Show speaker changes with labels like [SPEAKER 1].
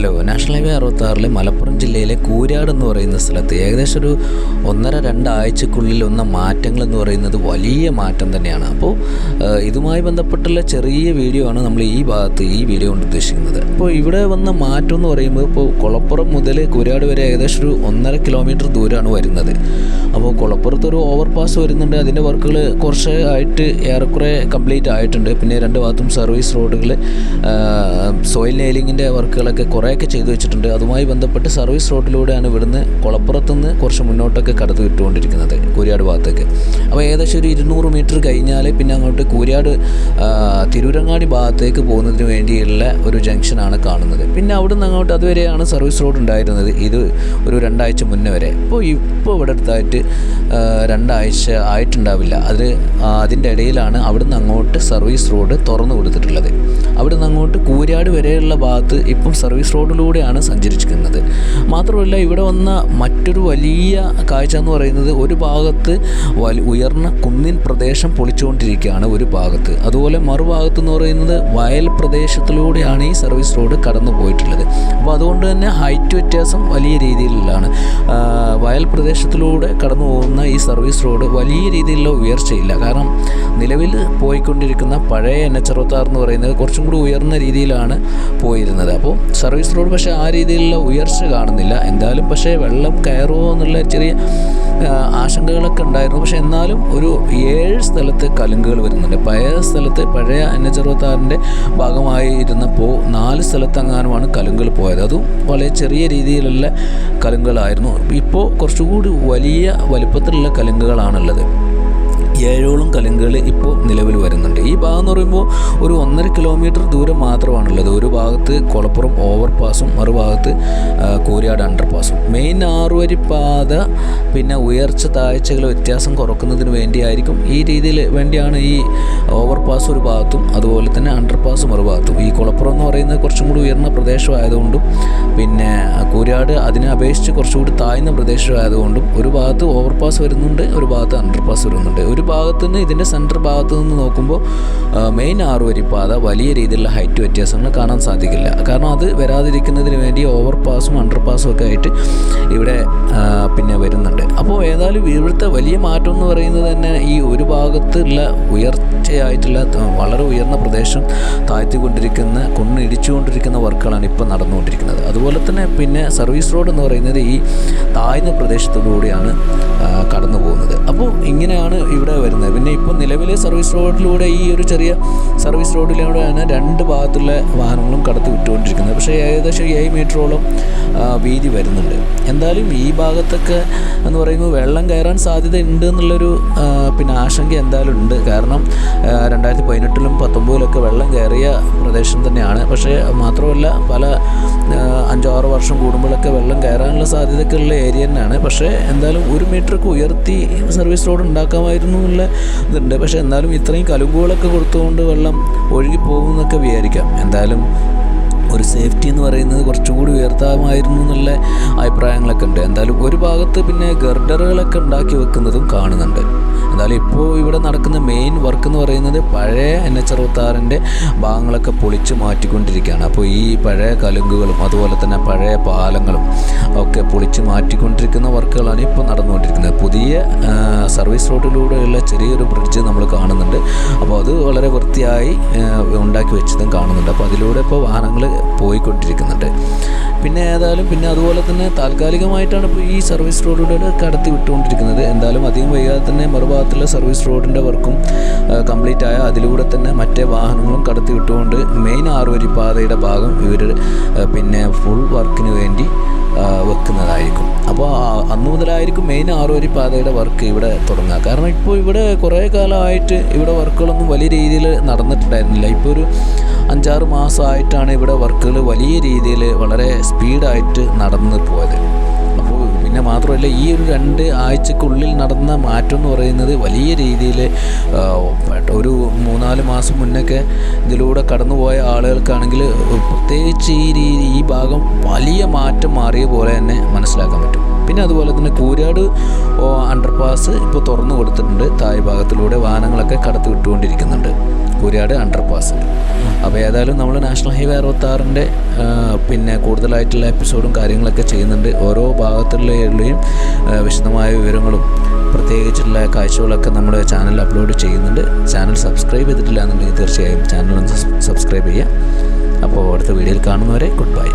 [SPEAKER 1] Hello national highway അറുപത്താറിലെ മലപ്പുറം ജില്ലയിലെ കൂരാട് എന്ന് പറയുന്ന സ്ഥലത്ത് ഏകദേശം ഒരു ഒന്നര രണ്ടാഴ്ചക്കുള്ളിൽ വന്ന മാറ്റങ്ങൾ എന്ന് പറയുന്നത് വലിയ മാറ്റം തന്നെയാണ്. അപ്പോൾ ഇതുമായി ബന്ധപ്പെട്ടുള്ള ചെറിയ വീഡിയോ ആണ് നമ്മൾ ഈ ഭാഗത്ത് ഈ വീഡിയോ കൊണ്ട് ഉദ്ദേശിക്കുന്നത്. അപ്പോൾ ഇവിടെ വന്ന മാറ്റം എന്ന് പറയുമ്പോൾ ഇപ്പോൾ കുളപ്പുറം മുതൽ കൂരാട് വരെ ഏകദേശം ഒരു ഒന്നര കിലോമീറ്റർ ദൂരമാണ് വരുന്നത്. അപ്പോൾ കുളപ്പുറത്ത് ഒരു ഓവർ പാസ് വരുന്നുണ്ട്. അതിന്റെ വർക്കുകൾ കുറച്ച് ആയിട്ട് ഏറെക്കുറെ കംപ്ലീറ്റ് ആയിട്ടുണ്ട്. പിന്നെ രണ്ട് ഭാഗത്തും സർവീസ് റോഡുകൾ സോയിൽ നെയിലിങ്ങിന്റെ വർക്കുകളൊക്കെ കുറേയൊക്കെ ചെയ്തു വെച്ചിട്ടുണ്ട്. അതുമായി ബന്ധപ്പെട്ട് സർവീസ് റോഡിലൂടെയാണ് ഇവിടുന്ന് കുളപ്പുറത്തുനിന്ന് കുറച്ച് മുന്നോട്ടൊക്കെ കടത്തി വിട്ടുകൊണ്ടിരിക്കുന്നത് കൂരിയാട് ഭാഗത്തേക്ക്. അപ്പോൾ ഏകദേശം ഒരു ഇരുന്നൂറ് മീറ്റർ കഴിഞ്ഞാൽ പിന്നെ അങ്ങോട്ട് കൂരിയാട് തിരൂരങ്ങാടി ഭാഗത്തേക്ക് പോകുന്നതിന് വേണ്ടിയുള്ള ഒരു ജംഗ്ഷനാണ് കാണുന്നത്. പിന്നെ അവിടെ നിന്ന് അങ്ങോട്ട് അതുവരെയാണ് സർവീസ് റോഡ് ഉണ്ടായിരുന്നത്. ഇത് ഒരു രണ്ടാഴ്ച മുന്നേ വരെ. ഇപ്പോൾ ഇപ്പോൾ ഇവിടെ അടുത്തായിട്ട് രണ്ടാഴ്ച ആയിട്ടുണ്ടാവില്ല. അത് അതിന്റെ ഇടയിലാണ് അവിടുന്ന് അങ്ങോട്ട് സർവീസ് റോഡ് തുറന്നു കൊടുത്തിട്ടുള്ളത്. അവിടുന്ന് അങ്ങോട്ട് കൂരാട് വരെയുള്ള ഭാഗത്ത് ഇപ്പം സർവീസ് റോഡിലൂടെയാണ് സഞ്ചരിച്ചിരിക്കുന്നത്. മാത്രമല്ല ഇവിടെ വന്ന മറ്റൊരു വലിയ കാഴ്ച എന്ന് പറയുന്നത് ഒരു ഭാഗത്ത് ഉയർന്ന കുന്നിൻ പ്രദേശം പൊളിച്ചുകൊണ്ടിരിക്കുകയാണ് ഒരു ഭാഗത്ത്. അതുപോലെ മറുഭാഗത്ത് എന്ന് പറയുന്നത് വയൽ പ്രദേശത്തിലൂടെയാണ് ഈ സർവീസ് റോഡ് കടന്നു പോയിട്ടുള്ളത്. അപ്പോൾ അതുകൊണ്ട് തന്നെ ഹൈറ്റ് വ്യത്യാസം വലിയ രീതിയിലുള്ളതാണ്. വയൽ പ്രദേശത്തിലൂടെ കടന്നു പോകുന്ന ഈ സർവീസ് റോഡ് വലിയ രീതിയിലുള്ള ഉയർച്ചയില്ല. കാരണം നിലവിൽ പോയിക്കൊണ്ടിരിക്കുന്ന പഴയ എൻ എച്ച് അറുപത്താറ് എന്ന് പറയുന്നത് കുറച്ചും കൂടി ഉയർന്ന രീതിയിലാണ് പോയിരുന്നത്. അപ്പോൾ സർവീസ് റോഡ് പക്ഷേ ആ രീതിയിലുള്ള ഉയർച്ച കാണുന്നില്ല. എന്തായാലും പക്ഷേ വെള്ളം കയറുമോ എന്നുള്ള ചെറിയ ആശങ്കകളൊക്കെ ഉണ്ടായിരുന്നു. പക്ഷേ എന്നാലും ഒരു ഏഴ് സ്ഥലത്ത് കലുങ്കുകൾ വരുന്നുണ്ട്. പഴയ സ്ഥലത്ത് പഴയ എൻ എച്ച് അറുപത്താറിന്റെ ഭാഗമായി ഇരുന്നപ്പോൾ നാല് സ്ഥലത്തെങ്ങാനുമാണ് കലുങ്കുകൾ പോയത്. അതും വളരെ ചെറിയ രീതിയിലുള്ള കലുങ്കുകളായിരുന്നു. ഇപ്പോൾ കുറച്ചുകൂടി വലിയ വലിപ്പത്തിലുള്ള കലുങ്കുകളാണുള്ളത്. ഏഴോളം കലുങ്കുകൾ ഇപ്പോൾ നിലവിൽ വരുന്നുണ്ട്. ഈ ഭാഗം എന്ന് പറയുമ്പോൾ ഒരു ഒന്നര കിലോമീറ്റർ ദൂരം മാത്രമാണുള്ളത്. ഒരു ഭാഗത്ത് കുളപ്പുറം ഓവർ പാസും മറുഭാഗത്ത് കോരിയാട് അണ്ടർ പാസും മെയിൻ ആറുവരി പാത പിന്നെ ഉയർച്ച താഴ്ചകൾ വ്യത്യാസം കുറക്കുന്നതിന് വേണ്ടിയായിരിക്കും ഈ രീതിയിൽ വേണ്ടിയാണ് ഈ ഓവർ പാസ് ഒരു ഭാഗത്തും അതുപോലെ തന്നെ അണ്ടർ പാസ് മറുഭാഗത്തും ഈ കുളപ്പുറം എന്ന് പറയുന്നത് കുറച്ചും കൂടി ഉയർന്ന പ്രദേശമായതുകൊണ്ടും പിന്നെ കൂരാട് അതിനെ അപേക്ഷിച്ച് കുറച്ചുകൂടി താഴ്ന്ന പ്രദേശമായതുകൊണ്ടും ഒരു ഭാഗത്ത് ഓവർ പാസ് വരുന്നുണ്ട് ഒരു ഭാഗത്ത് അണ്ടർ പാസ് വരുന്നുണ്ട്. ഒരു ഭാഗത്ത് നിന്ന് ഇതിന്റെ സെന്റർ ഭാഗത്ത് നിന്ന് നോക്കുമ്പോൾ മെയിൻ ആറുവരി പാത വലിയ രീതിയിലുള്ള ഹൈറ്റ് വ്യത്യാസങ്ങൾ കാണാൻ സാധിക്കില്ല. കാരണം അത് വരാതിരിക്കുന്നതിന് വേണ്ടി ഓവർ പാസും അണ്ടർ പാസും ഒക്കെ ആയിട്ട് ഇവിടെ പിന്നെ വരുന്നുണ്ട്. അപ്പോൾ ഏതായാലും ഇവിടുത്തെ വലിയ മാറ്റം എന്ന് പറയുന്നത് തന്നെ ഈ ഒരു ഭാഗത്തുള്ള ഉയർച്ചയായിട്ടുള്ള ത- വളരെ ഉയർന്ന പ്രദേശം താഴ്ത്തിക്കൊണ്ടിരിക്കുന്ന കൊണ്ടിടിച്ചുകൊണ്ടിരിക്കുന്ന വർക്കുകളാണ് ഇപ്പോൾ നടന്നുകൊണ്ടിരിക്കുന്നത്. അതുപോലെ തന്നെ പിന്നെ സർവീസ് റോഡ് എന്ന് പറയുന്നത് ഈ താഴ്ന്ന പ്രദേശത്തോടു ആ, കടന്നു പോകുന്നത് അപ്പോൾ ഇങ്ങനെയാണ് ഇവിടെ വരുന്നത്. പിന്നെ ഇപ്പോൾ നിലവിലെ സർവീസ് റോഡിലൂടെ ഈ ഒരു ചെറിയ സർവീസ് റോഡിലൂടെയാണ് രണ്ട് ഭാഗത്തുള്ള വാഹനങ്ങളും കടത്തി വിട്ടുകൊണ്ടിരിക്കുന്നത് പക്ഷേ ഏകദേശം ഏഴ് മീറ്ററോളം വീതി വരുന്നുണ്ട്. എന്തായാലും ഈ ഭാഗത്തൊക്കെ എന്ന് പറയുമ്പോൾ വെള്ളം കയറാൻ സാധ്യത ഉണ്ട് എന്നുള്ളൊരു പിന്നെ ആശങ്ക എന്തായാലും ഉണ്ട്. കാരണം രണ്ടായിരത്തി പതിനെട്ടിലും പത്തൊമ്പതിലൊക്കെ വെള്ളം കയറിയ പ്രദേശം തന്നെയാണ്. പക്ഷേ മാത്രമല്ല പല അഞ്ചോ ആറോ വർഷം കൂടുമ്പോഴൊക്കെ വെള്ളം കയറാനുള്ള സാധ്യതയൊക്കെ ഉള്ള ഏരിയ തന്നെയാണ്. പക്ഷേ എന്തായാലും ഒരു മീറ്ററൊക്കെ ഉയർത്തി സർവീസ് റോഡ് ഉണ്ടാക്കാമായിരുന്നു എന്നുള്ള ഇതുണ്ട്. പക്ഷേ എന്നാലും ഇത്രയും കലുങ്കുകളൊക്കെ കൊടുത്തുകൊണ്ട് വെള്ളം ഒഴുകി പോകുമെന്നൊക്കെ വിചാരിക്കാം. എന്തായാലും ഒരു സേഫ്റ്റി എന്ന് പറയുന്നത് കുറച്ചുകൂടി ഉയർത്താമായിരുന്നു എന്നുള്ള അഭിപ്രായങ്ങളൊക്കെ ഉണ്ട്. എന്തായാലും ഒരു ഭാഗത്ത് പിന്നെ ഗർഡറുകളൊക്കെ ഉണ്ടാക്കി വെക്കുന്നതും കാണുന്നുണ്ട്. എന്തായാലും ഇപ്പോൾ ഇവിടെ നടക്കുന്ന മെയിൻ വർക്ക് എന്ന് പറയുന്നത് പഴയ എൻ എച്ച് അറുപത്താറിന്റെ ഭാഗങ്ങളൊക്കെ പൊളിച്ച് മാറ്റിക്കൊണ്ടിരിക്കുകയാണ്. അപ്പോൾ ഈ പഴയ കലുങ്കുകളും അതുപോലെ തന്നെ പഴയ പാലങ്ങളും ഒക്കെ പൊളിച്ച് മാറ്റിക്കൊണ്ടിരിക്കുന്ന വർക്കുകളാണ് ഇപ്പോൾ നടന്നുകൊണ്ടിരിക്കുന്നത്. പുതിയ സർവീസ് റോഡിലൂടെയുള്ള ചെറിയൊരു ബ്രിഡ്ജ് നമ്മൾ കാണുന്നുണ്ട്. അപ്പോൾ അത് വളരെ വൃത്തിയായി ഉണ്ടാക്കി വെച്ചതും കാണുന്നുണ്ട്. അപ്പോൾ അതിലൂടെ ഇപ്പോൾ വാഹനങ്ങൾ പോയിക്കൊണ്ടിരിക്കുന്നുണ്ട്. പിന്നെ ഏതായാലും പിന്നെ അതുപോലെ തന്നെ താൽക്കാലികമായിട്ടാണ് ഇപ്പോൾ ഈ സർവീസ് റോഡിലൂടെ കടത്തി വിട്ടുകൊണ്ടിരിക്കുന്നത്. എന്തായാലും അധികം വൈകാതെ തന്നെ മറുഭാഗത്തുള്ള സർവീസ് റോഡിന്റെ വർക്കും കംപ്ലീറ്റ് ആയ അതിലൂടെ തന്നെ മറ്റേ വാഹനങ്ങളും കടത്തി വിട്ടുകൊണ്ട് മെയിൻ ആറുവരി പാതയുടെ ഭാഗം ഇവർ പിന്നെ ഫുൾ വർക്കിന് വേണ്ടി വെക്കുന്നതായിരിക്കും. അപ്പോൾ അന്ന് മുതലായിരിക്കും മെയിൻ ആറുവരി പാതയുടെ വർക്ക് ഇവിടെ തുടങ്ങുക. കാരണം ഇപ്പോൾ ഇവിടെ കുറേ കാലമായിട്ട് ഇവിടെ വർക്കുകളൊന്നും വലിയ രീതിയിൽ നടന്നിട്ടുണ്ടായിരുന്നില്ല. ഇപ്പോൾ ഒരു അഞ്ചാറ് മാസമായിട്ടാണ് ഇവിടെ വർക്കുകൾ വലിയ രീതിയിൽ വളരെ സ്പീഡായിട്ട് നടന്നു പോയത്. അപ്പോൾ പിന്നെ മാത്രമല്ല ഈ ഒരു രണ്ട് ആഴ്ചക്കുള്ളിൽ നടന്ന മാറ്റം എന്ന് പറയുന്നത് വലിയ രീതിയിൽ ഒരു മൂന്നാൽ മാസം മുന്നൊക്കെ ഇതിലൂടെ കടന്നുപോയ ആളുകൾക്കാണെങ്കിൽ പ്രത്യേകിച്ച് ഈ രീതി ഈ ഭാഗം വലിയ മാറ്റം മാറിയ പോലെ തന്നെ മനസ്സിലാക്കാൻ പറ്റും. പിന്നെ അതുപോലെ തന്നെ കൂരാട് അണ്ടർപാസ് ഇപ്പോൾ തുറന്നു കൊടുത്തിട്ടുണ്ട്. താഴെ ഭാഗത്തിലൂടെ വാഹനങ്ങളൊക്കെ കടത്തി വിട്ടുകൊണ്ടിരിക്കുന്നുണ്ട്. കൂരാട് അണ്ടർപാസ് അപ്പോൾ ഏതായാലും നമ്മൾ നാഷണൽ ഹൈവേ അറുപത്താറിന്റെ പിന്നെ കൂടുതലായിട്ടുള്ള എപ്പിസോഡും കാര്യങ്ങളൊക്കെ ചെയ്യുന്നുണ്ട്. ഓരോ ഭാഗത്തുള്ളയും വിശദമായ വിവരങ്ങളും പ്രത്യേകിച്ചുള്ള കാഴ്ചകളൊക്കെ നമ്മുടെ ചാനലിൽ അപ്ലോഡ് ചെയ്യുന്നുണ്ട്. ചാനൽ സബ്സ്ക്രൈബ് ചെയ്തിട്ടില്ല എന്നുണ്ടെങ്കിൽ തീർച്ചയായും ചാനൽ ഒന്ന് സബ്സ്ക്രൈബ് ചെയ്യുക. അപ്പോൾ അടുത്ത വീഡിയോയിൽ കാണുന്നവരെ ഗുഡ് ബൈ